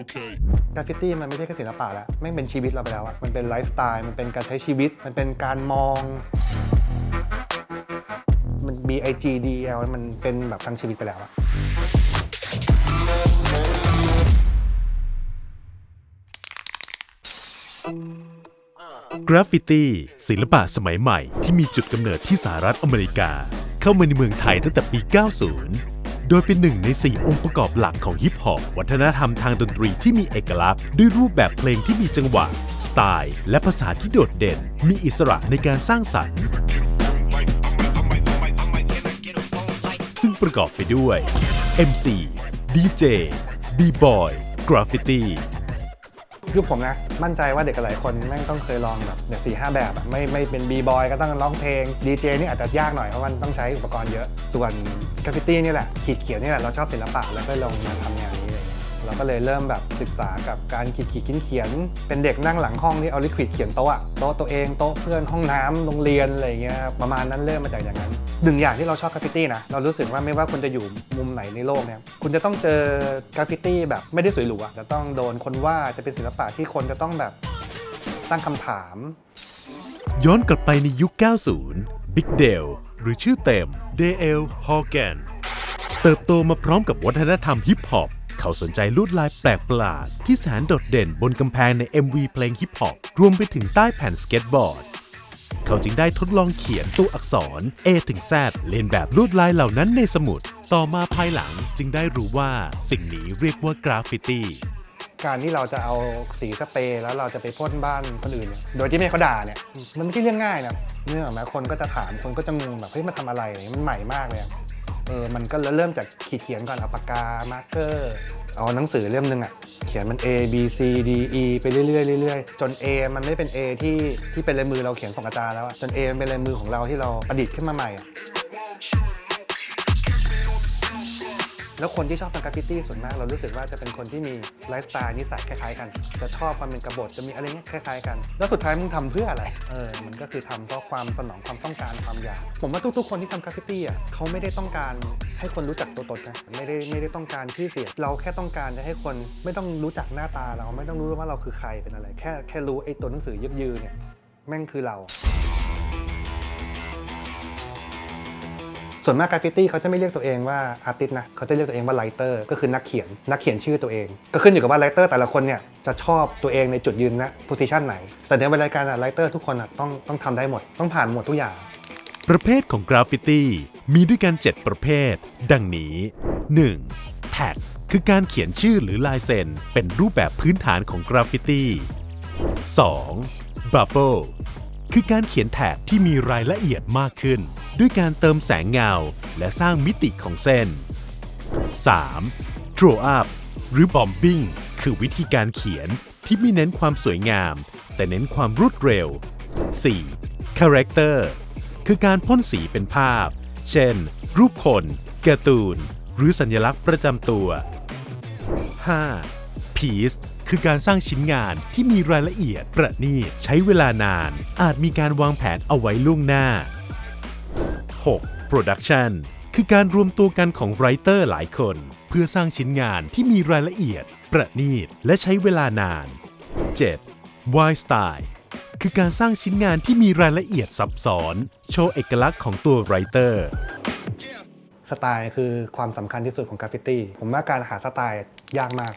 Okay. กราฟฟิตี้มันไม่ใช่แค่ศิลปะแล้วแม่งเป็นชีวิตเราไปแล้วอะมันเป็นไลฟ์สไตล์ มันเป็นการใช้ชีวิต มันเป็นการมอง มัน B I G D E L มันเป็นแบบทั้งชีวิตไปแล้วอะกราฟฟิตี้ศิลปะสมัยใหม่ที่มีจุดกำเนิดที่สหรัฐอเมริกา เข้ามาในเมืองไทยตั้งแต่ปี 90โดยเป็นหนึ่งใน 4 องค์ประกอบหลักของฮิปฮอปวัฒนธรรมทางดนตรีที่มีเอกลักษณ์ ด้วยรูปแบบเพลงที่มีจังหวะ สไตล์ และภาษาที่โดดเด่น มีอิสระในการสร้างสรรค์ ซึ่งประกอบไปด้วย MC DJ B-Boy Graffiti คือผมนะ มั่นใจว่าเด็กหลายคนแม่งต้องเคยลองแบบเนี่ยสี่ห้าแบบอะไม่ไม่เป็นบีบอยก็ต้องร้องเพลงดีเจนี่อาจจะยากหน่อยเพราะมันต้องใช้อุปกรณ์เยอะ ส่วนกราฟฟิตี้นี่แหละขีดเขียนนี่แหละเราชอบศิลปะแล้วก็ลงมาทำงาน เราก็เลยเริ่มแบบศึกษากับการขีดขีดเขียนเขียน เป็นเด็กนั่งหลังห้องที่เอาลิควิดเขียนโต๊ะโต๊ะตัวเองโต๊ะเพื่อนห้องน้ำโรงเรียนอะไรเงี้ยประมาณนั้นเริ่มมาจากอย่างนั้นหนึ่งอย่างที่เราชอบกราฟฟิตี้นะเรารู้สึกว่าไม่ว่าคุณจะอยู่มุมไหนในโลกเนี่ยคุณจะต้องเจอกราฟฟิตี้แบบไม่ได้สวยหรูอะจะต้องโดนคนว่าจะเป็นศิลปะที่คนจะต้องแบบตั้งคำถาม ย้อนกลับไปในยุค 90 Big Dale หรือชื่อเต็ม Dale Hogan เติบโตมาพร้อมกับวัฒนธรรมฮิปฮอป เขาสนใจลวดลายแปลกประหลาดที่แสนโดดเด่นบนกำแพงใน MV เพลงฮิปฮอปรวมไปถึงใต้แผ่นสเก็ตบอร์ด เขาจึงได้ทดลองเขียนตัวอักษร A ถึง Z เลียนแบบลวดลายเหล่านั้นในสมุด ต่อมาภายหลังจึงได้รู้ว่าสิ่งนี้เรียกว่ากราฟฟิตี้การที่เราจะเอาสีสเปรย์แล้วเราจะไปพ่นบ้านคนอื่นเนี่ยโดยที่ไม่ให้เขาด่าเนี่ยมันไม่ใช่เรื่องง่ายนะเนื่องจากคนก็จะถามคนก็จะงงแบบเฮ้ยมาทำอะไรเนี่ยมันใหม่มากเลย อะเออมันก็เริ่มจากขีดเขียนก่อนเอาปากกามาร์กเกอร์เอาหนังสือเล่มหนึ่งอะเขียนมัน A B C D E ไปเรื่อยๆเรื่อยๆจน A มันไม่เป็น A ที่ที่เป็นลายมือเราเขียนส่งอาจารย์แล้วอะจน A มันเป็นลายมือของเราที่เราประดิษฐ์ขึ้นมาใหม่อะ แล้วคนที่ชอบทำกราฟฟิตี้ส่วนมากเรารู้สึกว่าจะเป็นคนที่มีไลฟ์สไตล์นิสัยคล้ายๆกัน จะชอบความเป็นกบฏจะมีอะไรเงี้ยคล้ายๆกัน แล้วสุดท้ายมึงทำเพื่ออะไรเออมันก็คือทำเพราะความสนองความต้องการความอยากผมว่าทุกๆ คนที่ทำกราฟฟิตี้อะเขาไม่ได้ต้องการให้คนรู้จักตัวตนนะไม่ได้ไม่ได้ต้องการชื่อเสียงเราแค่ต้องการจะให้คนไม่ต้องรู้จักหน้าตาเราไม่ต้องรู้ว่าเราคือใครเป็นอะไร แค่แค่รู้ไอ้ตัวหนังสือยึกยือเนี่ยแม่งคือเรา ส่วนมากกราฟฟิตี้เขาจะไม่เรียกตัวเองว่าอาร์ติสต์นะเขาจะเรียกตัวเองว่าไลเตอร์ก็คือนักเขียนนักเขียนชื่อตัวเอง ก็ขึ้นอยู่กับว่าไลเตอร์แต่ละคนเนี่ยจะชอบตัวเองในจุดยืนนะโพซิชันไหน แต่ในรายการอะไลเตอร์ทุกคนอะต้องต้องทำได้หมดต้องผ่านหมดทุกอย่าง ประเภทของกราฟฟิตี้มีด้วยกัน 7 ประเภท ดังนี้ 1. แท็กคือการเขียนชื่อหรือลายเซ็นเป็นรูปแบบพื้นฐานของกราฟฟิตี้ 2. Bubble คือการเขียนแท็กที่มีรายละเอียดมากขึ้น ด้วยการเติมแสงเงา และสร้างมิติของเส้น 3. Draw up หรือ Bombing คือวิธีการเขียนที่ไม่เน้นความสวยงาม แต่เน้นความรวดเร็ว 4. Character คือการพ่นสีเป็นภาพ เช่น รูปคนการ์ตูน หรือสัญลักษณ์ประจำตัว 5. Piece คือการสร้างชิ้นงานที่มีรายละเอียดประณีตใช้เวลานาน อาจมีการวางแผนเอาไว้ล่วงหน้า 6. Production คือการรวมตัวกันของไรเตอร์หลายคน เพื่อสร้างชิ้นงานที่มีรายละเอียด ประณีต และใช้เวลานาน 7. Wide Style คือการสร้างชิ้นงานที่มีรายละเอียดซับซ้อน โชว์เอกลักษณ์ของตัวไรเตอร์ สไตล์คือความสำคัญที่สุดของกราฟฟิตี้ผมว่าการหาสไตล์ยากมาก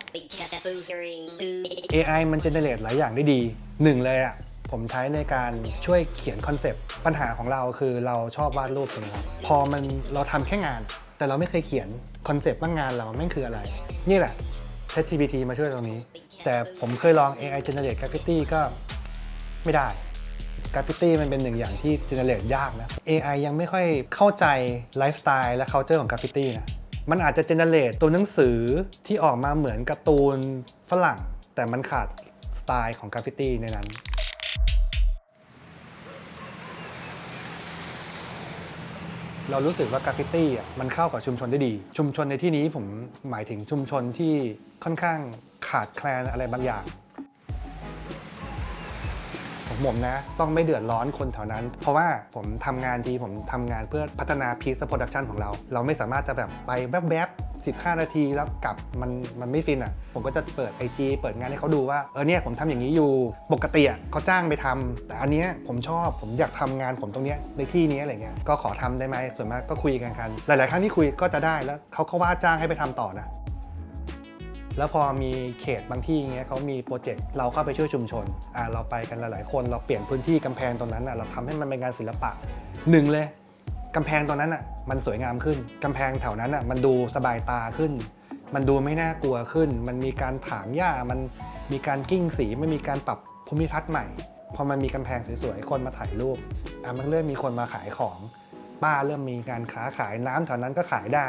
AI มันเจเนเรตหลายอย่างได้ดีหนึ่งเลยอะผมใช้ในการช่วยเขียนคอนเซปต์ปัญหาของเราคือเราชอบวาดรูปใช่ไหมครับพอมันเราทำแค่งาน แต่เราไม่เคยเขียนคอนเซปต์ว่างานเราแม่งคืออะไร นี่แหละ ChatGPT มาช่วยตรงนี้ แต่ผมเคยลอง AI generate graffiti ก็ไม่ได้ กราฟฟิตี้มันเป็นหนึ่งอย่างที่เจเนเรตยากนะ AI ยังไม่ค่อยเข้าใจไลฟ์สไตล์และ culture ของกราฟฟิตี้นะ มันอาจจะเจเนเรตตัวหนังสือที่ออกมาเหมือนการ์ตูนฝรั่ง แต่มันขาดสไตล์ของกราฟฟิตี้ในนั้นเรารู้สึกว่ากราฟฟิตี้อะมันเข้ากับชุมชนได้ดี ชุมชนในที่นี้ผมหมายถึงชุมชนที่ค่อนข้างขาดแคลนอะไรบางอย่าง ของผมนะ ต้องไม่เดือดร้อนคนแถวนั้น เพราะว่าผมทำงานทีผมทำงานเพื่อพัฒนาพีซโปรดักชันของเรา เราไม่สามารถจะแบบไปแวบๆ15 นาทีแล้วกลับมันมันไม่ฟินอะ ผมก็จะเปิด IG เปิดงานให้เขาดูว่า เออเนี่ยผมทำอย่างนี้อยู่ปกติอะเขาจ้างไปทำแต่อันเนี้ยผมชอบผมอยากทำงานผมตรงเนี้ยในที่นี้อะไรเงี้ยก็ขอทำได้ไหมส่วนมากก็คุยกันกัน หลาย ๆ ครั้งที่คุยก็จะได้แล้วเขาเขาว่าจ้างให้ไปทำต่อนะ แล้วพอมีเขตบางที่เงี้ยเขามีโปรเจกต์เราเข้าไปช่วยชุมชนอ่าเราไปกันหลายๆ คนเราเปลี่ยนพื้นที่กำแพงตรงนั้นอะเราทำให้มันเป็นงานศิลปะหนึ่งเลยกำแพงตรงนั้นอะมันสวยงามขึ้นกำแพงแถวนั้นอะมันดูสบายตาขึ้น มันดูไม่น่ากลัวขึ้น มันมีการถางหญ้ามันมีการกิ้งสีมันมีการปรับภูมิทัศน์ใหม่พอมันมีกำแพงสวยๆคนมาถ่ายรูปอะมันเริ่มมีคนมาขายของป้าเริ่มมีการค้าขายน้ำแถวนั้นก็ขายได้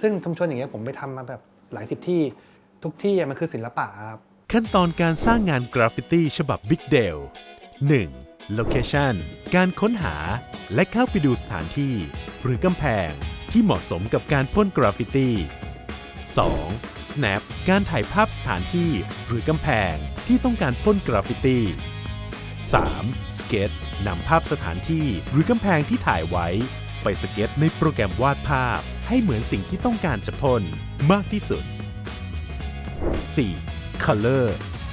ซึ่งชุมชนอย่างเงี้ยผมไปทำมาแบบหลายสิบที่ ทุกที่มันคือศิลปะครับ ขั้นตอนการสร้างงานกราฟฟิตี้ฉบับ Big d a l 1. Location การค้นหาและเข้าไปดูสถานที่ หรือกำแพงที่เหมาะสมกับการพ่นกราฟฟิตี้ 2. Snap การถ่ายภาพสถานที่หรือกำแพงที่ต้องการพ่นกราฟฟิตี้ 3. Sketch นำภาพสถานที่หรือกำแพงที่ถ่ายไว้ ไปสเก็ตในโปรแกรมวาดภาพ ให้เหมือนสิ่งที่ต้องการจะพ่นมากที่สุด 4. Color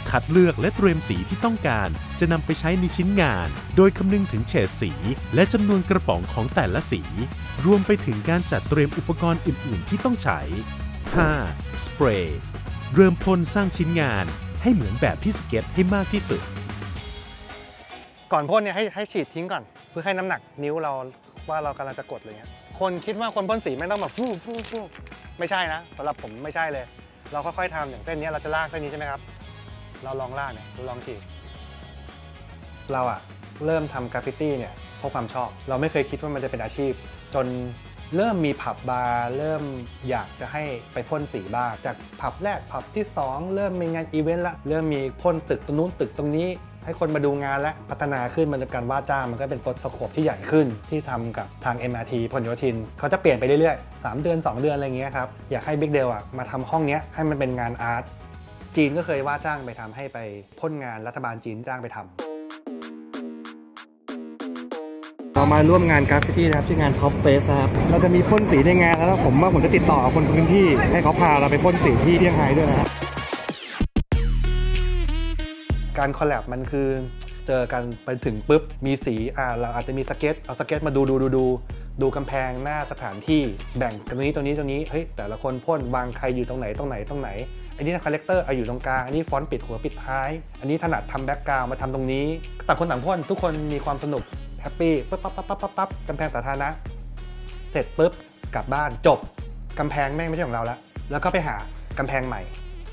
คัดเลือกและเตรียมสีที่ต้องการจะนำไปใช้ในชิ้นงาน โดยคำนึงถึงเฉดสี และจำนวนกระป๋องของแต่ละสี รวมไปถึงการจัดเตรียมอุปกรณ์อื่น ๆ ที่ต้องใช้ 5. Spray เริ่มพ่นสร้างชิ้นงานให้เหมือนแบบที่สเก็ตให้มากที่สุด ก่อนพ่นเนี่ยให้ให้ฉีดทิ้งก่อน เพื่อให้น้ำหนักนิ้วเราว่าเรากำลังจะกดอะไรเงี้ยคนคิดว่าคนพ่นสีไม่ต้องแบบฟูฟูฟูไม่ใช่นะสำหรับผมไม่ใช่เลย เราค่อยๆทำอย่างเส้นนี้เราจะลากเส้นนี้ใช่ไหมครับ เราลองลากเนี่ยเราลองจีบเราอะเริ่มทำกราฟฟิตี้เนี่ยเพราะความชอบ เราไม่เคยคิดว่ามันจะเป็นอาชีพ จนเริ่มมีผับบาร์เริ่มอยากจะให้ไปพ่นสีบ้างจากผับแรกผับที่ 2 เริ่มมีงานอีเวนต์ละเริ่มมีพ่นตึกตรงนู้นตึกตรงนี้ ให้คนมาดูงานและพัฒนาขึ้นมันจะการว่าจ้างมันก็เป็นโปรสโคปที่ใหญ่ขึ้นที่ทำกับทาง MRT พหลโยธินเขาจะเปลี่ยนไปเรื่อยๆ 3 เดือน 2 เดือนอะไรเงี้ยครับอยากให้ Big d a l อะมาทำห้องเนี้ยให้มันเป็นงานอาร์ตจีนก็เคยว่าจ้างไปทำให้ไปพ่นงานรัฐบาลจีนจ้างไปทำเรามาร่วมงานกราฟฟิตี้นะครับชื่องาน Top Face นะครับ เราจะมีพ่นสีในงานแล้วผมว่าผมจะติดต่อคนพื้นที่ให้เขาพาเราไปพ่นสีที่เซี่ยงไฮ้ด้วยนะครับ การคอลแลบมันคือเจอกันไปถึงปุ๊บมีสีอ่าเราอาจจะมีสเก็ตเอาสเก็ตมาดูดูดูดูดูกำแพงหน้าสถานที่แบ่งตรงนี้ตรงนี้ตรงนี้เฮ้ยแต่ละคนพ่นวางใครอยู่ตรงไหนตรงไหนตรงไหนอันนี้คาแรคเตอร์เอาอยู่ตรงกลางอันนี้ฟอนต์ปิดหัวปิดท้าย อันนี้ถนัดทำแบ็กกราวมาทำตรงนี้ต่างคนต่างพ่นทุกคนมีความสนุกแฮปปี้ปั๊บปั๊บปั๊บปั๊บปั๊บปั๊บกำแพงสาธารณะเสร็จปุ๊บกลับบ้านจบกำแพงแม่งไม่ใช่ของเราแล้วแล้วก็ไปหากำแพงใหม่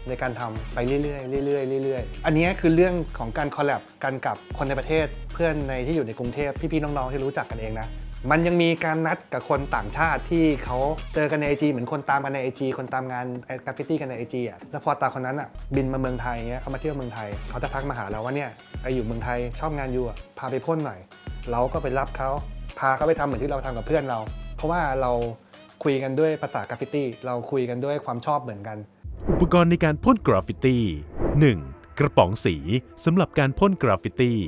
ในการทำไปเรื่อยๆเรื่อยๆเรื่อยๆ อันนี้คือเรื่องของการคอลแลบกันกับคนในประเทศเพื่อนในที่อยู่ในกรุงเทพพี่ๆน้องๆที่รู้จักกันเองนะมันยังมีการนัดกับคนต่างชาติที่เขาเจอกันในไอจีเหมือนคนตามกันในไอจีคนตามงานกราฟฟิตี้กันในไอจีอะแล้วพอตาคนนั้นอะบินมาเมืองไทยเงี้ยเขามาเที่ยวเมืองไทย เขาจะทักมาหาเราว่าเนี่ยไออยู่เมืองไทยชอบงานอยู่อะพาไปพ่นหน่อย เราก็ไปรับเขาพาเขาไปทำเหมือนที่เราทำกับเพื่อนเรา เพราะว่าเราคุยกันด้วยภาษากราฟฟิตี้เราคุยกันด้วยความชอบเหมือนกัน อุปกรณ์ในการพ่นกราฟฟิตี้ 1. กระป๋องสีสำหรับการพ่นกราฟฟิตี้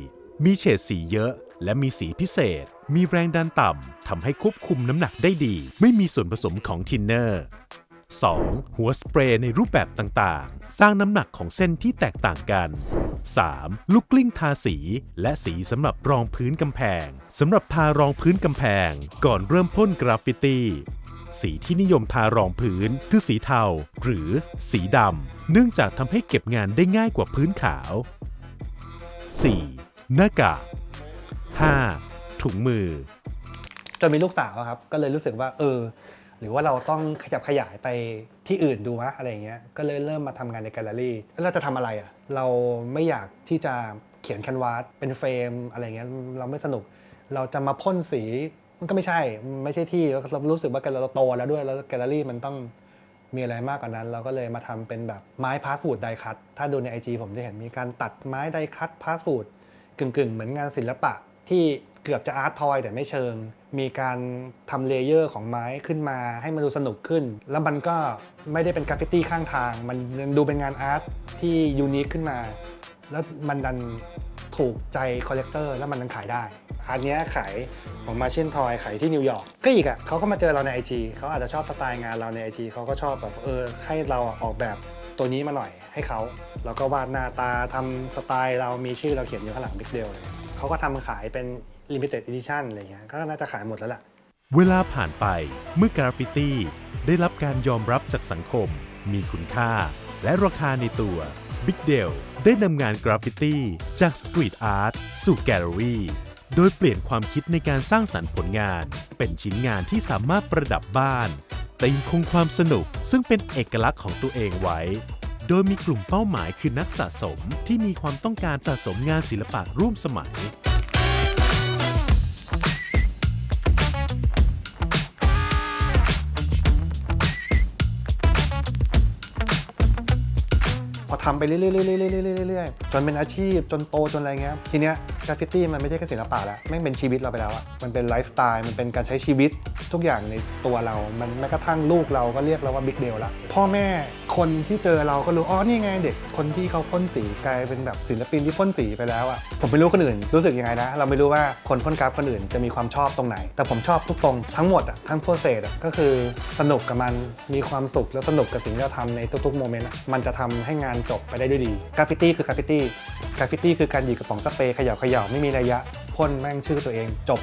มีเฉดสีเยอะ และมีสีพิเศษ มีแรงดันต่ำทำให้ควบคุมน้ำหนักได้ดี ไม่มีส่วนผสมของทินเนอร์ 2. หัวสเปรย์ในรูปแบบต่างๆ สร้างน้ำหนักของเส้นที่แตกต่างกัน 3. ลูกกลิ้งทาสี และสีสำหรับรองพื้นกำแพงสำหรับทารองพื้นกำแพง ก่อนเริ่มพ่นกราฟฟิตี้ สีที่นิยมทารองพื้น คือสีเทา หรือสีดำ เนื่องจากทำให้เก็บงานได้ง่ายกว่าพื้นขาว 4. หน้ากาก 5. ถุงมือ จนมีลูกสาวอะครับ ก็เลยรู้สึกว่า เออ หรือว่าเราต้องขยับขยายไปที่อื่นดูมะอะไรอย่างเงี้ย ก็เลยเริ่มมาทำงานในแกลเลอรี่ แล้วเราจะทำอะไรอะเราไม่อยากที่จะเขียนแคนวาสเป็นเฟรมอะไรเงี้ย เราไม่สนุก เราจะมาพ่นสี มันก็ไม่ใช่ไม่ใช่ที่เรารู้สึกว่าเราโตแล้วด้วยแล้วแกลเลอรี่มันต้องมีอะไรมากกว่านั้น เราก็เลยมาทำเป็นแบบไม้พาส w ูดไดคัตถ้าดูใน IG ผมจะเห็นมีการตัดไม้ไดคัตพาส w ูดกึ่งๆ เหมือนงานศิลปะที่เกือบจะอาร์ตทอยแต่ไม่เชิง มีการทำเลเยอร์ของไม้ขึ้นมาให้มันดูสนุกขึ้น แล้วมันก็ไม่ได้เป็นกราฟฟิตี้ข้างทาง มันดูเป็นงานอาร์ตที่ยูนิคขึ้นมา แล้วมันดันถูกใจคอลเลกเตอร์แล้วมันยังขายได้ อันนี้ขายของมาเช่นทอยขายที่นิวยอร์กก็อีกอะเขาก็มาเจอเราใน IG เขาอาจจะชอบสไตล์งานเราใน IG เขาก็ชอบแบบเออให้เราออกแบบตัวนี้มาหน่อยให้เขาแล้วก็วาดหน้าตาทำสไตล์เรามีชื่อเราเขียนอยู่ข้างหลังบิ๊กเดลเลยเขาก็ทำขายเป็น limited edition อะไรเงี้ยก็น่าจะขายหมดแล้วแหละเวลาผ่านไปเมื่อกราฟฟิตี้ได้รับการยอมรับจากสังคม มีคุณค่า และราคาในตัว Big d e l ได้นำงานกราฟฟิตี้จากสตรีทอาร์ตสู่แกลเลอรี่ โดยเปลี่ยนความคิดในการสร้างสรรค์ผลงาน เป็นชิ้นงานที่สามารถประดับบ้าน แต่ยังคงความสนุกซึ่งเป็นเอกลักษณ์ของตัวเองไว้ โดยมีกลุ่มเป้าหมายคือนักสะสมที่มีความต้องการสะสมงานศิลปะร่วมสมัยพอทำไปเรื่อยๆเรื่อยๆๆจนเป็นอาชีพจนโตจนอะไรเงี้ยทีเนี้ย กราฟฟิตี้มันไม่ใช่แค่ศิลปะแล้วแม่งเป็นชีวิตเราไปแล้วอะมันเป็นไลฟ์สไตล์มันเป็นการใช้ชีวิตทุกอย่างในตัวเรา มันแม้กระทั่งลูกเราก็เรียกเราว่าบิ๊กเดลละพ่อแม่คนที่เจอเราก็รู้อ๋อนี่ไงเด็กคนที่เขาพ่นสีกลายเป็นแบบศิลปินที่พ่นสีไปแล้วอะผมไม่รู้คนอื่น รู้สึกยังไงนะ เราไม่รู้ว่าคนพ่นกราฟคนอื่นจะมีความชอบตรงไหน แต่ผมชอบทุกตรงทั้งหมดอะทั้งโปรเซสอะก็คือสนุกกับมันมีความสุขและสนุกกับสิ่งที่เราทำในทุกๆโมเมนต์มันจะทำให้งานจบไปได้ด้วยดีกราฟฟิตี้คือกราฟฟิตี้กราฟฟิตี้คือการหยิบกระป๋องสเปรย์เขย่าเขย่าไม่มีระยะพ่นแม่งชื่อตัวเองจบ